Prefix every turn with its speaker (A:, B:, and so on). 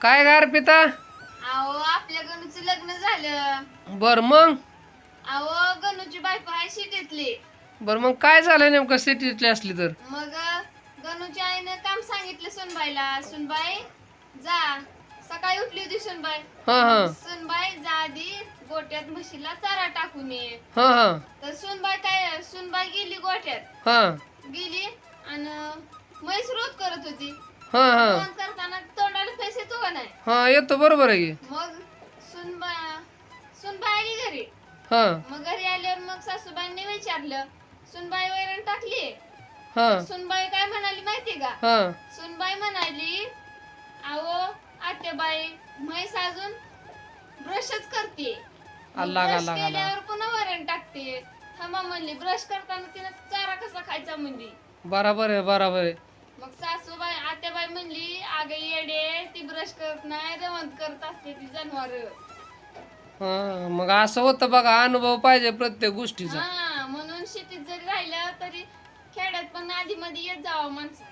A: काय गार पिता
B: अहो आपल्या गणूचं लग्न झालं.
A: बर मग?
B: अहो गणूची बायको आहे शिटीतली
A: बर मग काय झालं नेमकं सिटीतली असली तर?
B: मग गणूच्या आईनं काम सांगितलं सुनबाईला. सुनबाई जा. सकाळी उठली होती सुनबाई.
A: हा हा.
B: सुनबाई जा आधी गोट्यात म्हशीला चारा टाकून ये.
A: हा हा.
B: तर सुनबाई काय सुनबाई गेली गोट्यात.
A: हा.
B: गेली आणि म्हैस रोध करत होती.
A: हा हा.
B: फोन करताना तोंडाला पैसे तो का नाही.
A: हा येतो बरोबर आहे की.
B: मग सुनबा सुनबाई आली घरी.
A: हा.
B: मग घरी आल्यावर मग सासूबाईंनी विचारलं सुनबाई वैरण टाकली
A: हा.
B: सुनबाई काय म्हणाली माहितीये का?
A: हा.
B: सुनबाई म्हणाली अहो आत्याबाई म्हैस अजून ब्रशच करते मग
A: अल्ला
B: brush
A: अल्ला अल्ला
B: केल्यावर पुन्हा वरण टाकते थांबा म्हणली ब्रश करताना तिने चारा कसा खायचा म्हणली?
A: बराबर आहे बराबर आहे.
B: मग सासूबाई आत्याबाई म्हणली अगं येडे करत नाही रवंत करत असते ती जनावर.
A: हा मग असं होतं बघा अनुभव पाहिजे प्रत्येक गोष्टीचा.
B: हा म्हणून शेतीत जरी राहिलं तरी खेड्यात पण आधी मध्ये येत जावं माणसं.